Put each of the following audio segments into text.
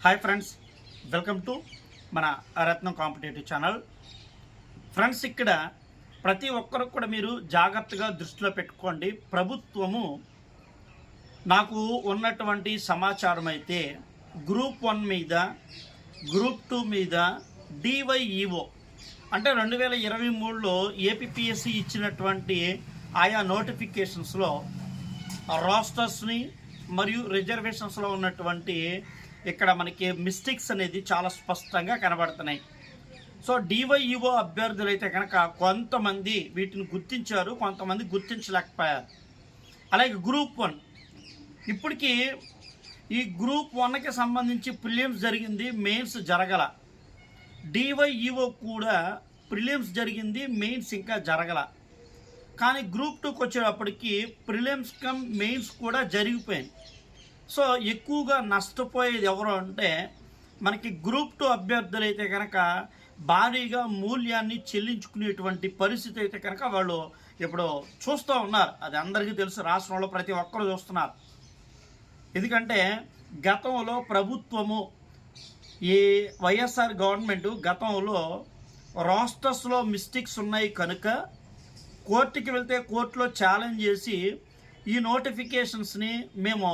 Hi friends welcome to మన రత్నం competitive channel friends ఇక్కడ ప్రతి ఒక్కరు కూడా మీరు జాగ్రత్తగా దృష్టిలో పెట్టుకోండి ప్రభుత్వము నాకు ఉన్నటువంటి సమాచారం అయితే గ్రూప్ వన్ మీద గ్రూప్ టూ మీద డివైఈఓ అంటే రెండు వేల ఇరవై మూడులో ఏపీఎస్సి ఇచ్చినటువంటి ఆయా నోటిఫికేషన్స్లో రాస్టర్స్ని మరియు రిజర్వేషన్స్లో ఉన్నటువంటి ఇక్కడ మనకి మిస్టేక్స్ అనేది చాలా స్పష్టంగా కనబడుతున్నాయి. సో డివైఈఓ అభ్యర్థులు అయితే కనుక కొంతమంది వీటిని గుర్తించారు కొంతమంది గుర్తించలేకపోయారు. అలాగే గ్రూప్ వన్. ఇప్పటికీ ఈ గ్రూప్ వన్కి సంబంధించి ప్రిలియమ్స్ జరిగింది మెయిన్స్ జరగల. డివైఈఓ కూడా ప్రిలియమ్స్ జరిగింది మెయిన్స్ ఇంకా జరగల. కానీ గ్రూప్ టూకి వచ్చేటప్పటికి ప్రిలియమ్స్ కమ్ మెయిన్స్ కూడా జరిగిపోయింది సో ఎక్కువగా నష్టపోయేది ఎవరు అంటే మనకి గ్రూప్ టూ అభ్యర్థులు అయితే కనుక భారీగా మూల్యాన్ని చెల్లించుకునేటువంటి పరిస్థితి అయితే కనుక వాళ్ళు ఇప్పుడు చూస్తూ ఉన్నారు. అది అందరికీ తెలుసు. రాష్ట్రంలో ప్రతి ఒక్కరు చూస్తున్నారు. ఎందుకంటే గతంలో ప్రభుత్వము ఈ వైఎస్ఆర్ గవర్నమెంట్ గతంలో రాస్టర్స్లో మిస్టేక్స్ ఉన్నాయి కనుక కోర్టుకి వెళ్తే కోర్టులో ఛాలెంజ్ చేసి ఈ నోటిఫికేషన్స్ని మేము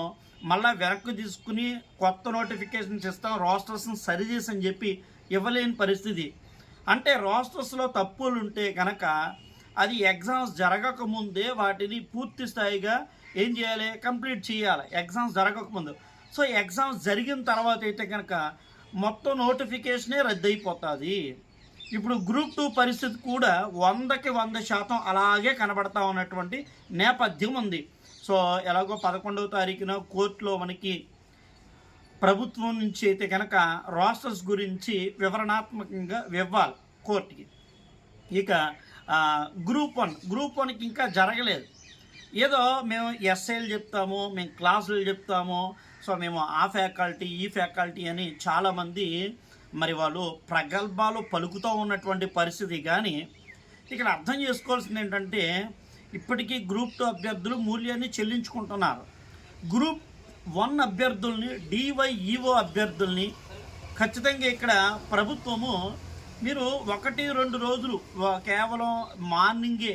మళ్ళీ వెనక్కి తీసుకుని కొత్త నోటిఫికేషన్స్ ఇస్తాం రోస్టర్స్ని సరిచేసి అని చెప్పి ఇవ్వలేని పరిస్థితి. అంటే రోస్టర్స్లో తప్పులు ఉంటే కనుక అది ఎగ్జామ్స్ జరగకముందే వాటిని పూర్తి స్థాయిగా ఏం చేయాలి? కంప్లీట్ చేయాలి. ఎగ్జామ్స్ జరగకముందు. సో ఎగ్జామ్స్ జరిగిన తర్వాత అయితే కనుక మొత్తం నోటిఫికేషనే రద్దయిపోతుంది. ఇప్పుడు గ్రూప్ టూ పరిస్థితి కూడా వందకి వంద శాతం అలాగే కనబడతా ఉన్నటువంటి నేపథ్యం ఉంది. సో ఎలాగో పదకొండవ తారీఖున కోర్టులో మనకి ప్రభుత్వం నుంచి అయితే కనుక రోస్టర్స్ గురించి వివరణాత్మకంగా ఇవ్వాలి కోర్టుకి. ఇక గ్రూప్ వన్ గ్రూప్ వన్కి ఇంకా జరగలేదు. ఏదో మేము ఎస్ఐలు చెప్తాము మేము క్లాసులు చెప్తాము సో మేము ఆ ఫ్యాకల్టీ ఈ ఫ్యాకల్టీ అని చాలామంది మరి వాళ్ళు ప్రగల్భాలు పలుకుతూ ఉన్నటువంటి పరిస్థితి. కానీ ఇక్కడ అర్థం చేసుకోవాల్సింది ఏంటంటే ఇప్పటికీ గ్రూప్ టూ అభ్యర్థులు మూల్యాన్ని చెల్లించుకుంటున్నారు. గ్రూప్ వన్ అభ్యర్థుల్ని డివైఈఓ అభ్యర్థుల్ని ఖచ్చితంగా ఇక్కడ ప్రభుత్వము మీరు ఒకటి రెండు రోజులు కేవలం మార్నింగే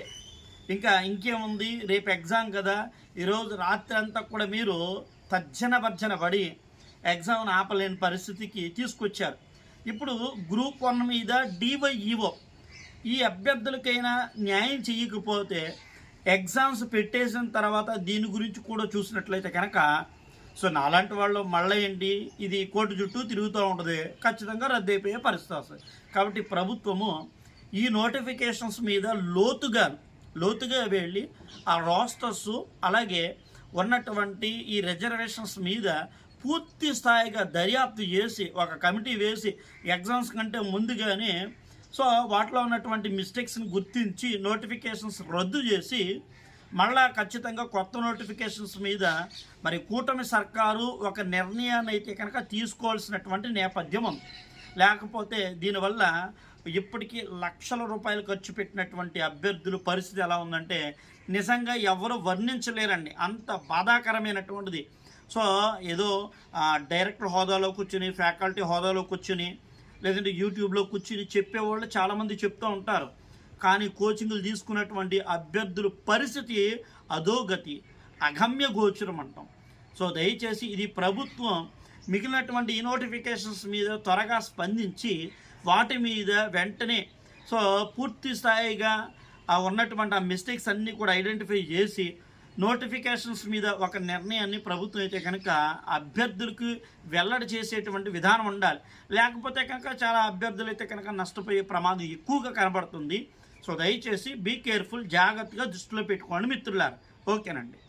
ఇంకా ఇంకేముంది? రేపు ఎగ్జామ్ కదా. ఈరోజు రాత్రి అంతా కూడా మీరు తర్జన భర్జన పడి ఎగ్జామ్ను ఆపలేని పరిస్థితికి తీసుకొచ్చారు. ఇప్పుడు గ్రూప్ వన్ మీద డివైఈఓ ఈ అభ్యర్థులకైనా న్యాయం చేయకపోతే ఎగ్జామ్స్ పెట్టేసిన తర్వాత దీని గురించి కూడా చూసినట్లయితే కనుక సో నాలాంటి వాళ్ళు మళ్ళీ ఏంటి ఇది కోర్టు చుట్టూ తిరుగుతూ ఉంటుంది ఖచ్చితంగా రద్దు అయిపోయే పరిస్థితి వస్తుంది. కాబట్టి ప్రభుత్వము ఈ నోటిఫికేషన్స్ మీద లోతుగా లోతుగా వెళ్ళి ఆ రోస్టర్స్ అలాగే ఉన్నటువంటి ఈ రిజర్వేషన్స్ మీద పూర్తి స్థాయిగా దర్యాప్తు చేసి ఒక కమిటీ వేసి ఎగ్జామ్స్ కంటే ముందుగానే సో వాటిలో ఉన్నటువంటి మిస్టేక్స్ని గుర్తించి నోటిఫికేషన్స్ రద్దు చేసి మళ్ళా ఖచ్చితంగా కొత్త నోటిఫికేషన్స్ మీద మరి కూటమి సర్కారు ఒక నిర్ణయాన్ని అయితే కనుక తీసుకోవాల్సినటువంటి నేపథ్యం ఉంది. లేకపోతే దీనివల్ల ఇప్పటికీ లక్షల రూపాయలు ఖర్చు పెట్టినటువంటి అభ్యర్థుల పరిస్థితి ఎలా ఉందంటే నిజంగా ఎవరు వర్ణించలేరండి. అంత బాధాకరమైనటువంటిది. సో ఏదో డైరెక్టర్ హోదాలో కూర్చుని ఫ్యాకల్టీ హోదాలో కూర్చుని లేదంటే యూట్యూబ్లో కూర్చుని చెప్పేవాళ్ళు చాలామంది చెప్తూ ఉంటారు. కానీ కోచింగ్లు తీసుకున్నటువంటి అభ్యర్థుల పరిస్థితి అధోగతి అగమ్య గోచరం అంటాం. సో దయచేసి ఇది ప్రభుత్వం మిగిలినటువంటి ఈ నోటిఫికేషన్స్ మీద త్వరగా స్పందించి వాటి మీద వెంటనే సో పూర్తి స్థాయిగా ఉన్నటువంటి ఆ మిస్టేక్స్ అన్నీ కూడా ఐడెంటిఫై చేసి నోటిఫికేషన్స్ మీద ఒక నిర్ణయాన్ని ప్రభుత్వం అయితే కనుక అభ్యర్థులకు వెల్లడి చేసేటువంటి విధానం ఉండాలి. లేకపోతే కనుక చాలా అభ్యర్థులు అయితే కనుక నష్టపోయే ప్రమాదం ఎక్కువగా కనబడుతుంది. సో దయచేసి బీ కేర్ఫుల్ జాగ్రత్తగా దృష్టిలో పెట్టుకోండి మిత్రులారు. ఓకేనండి.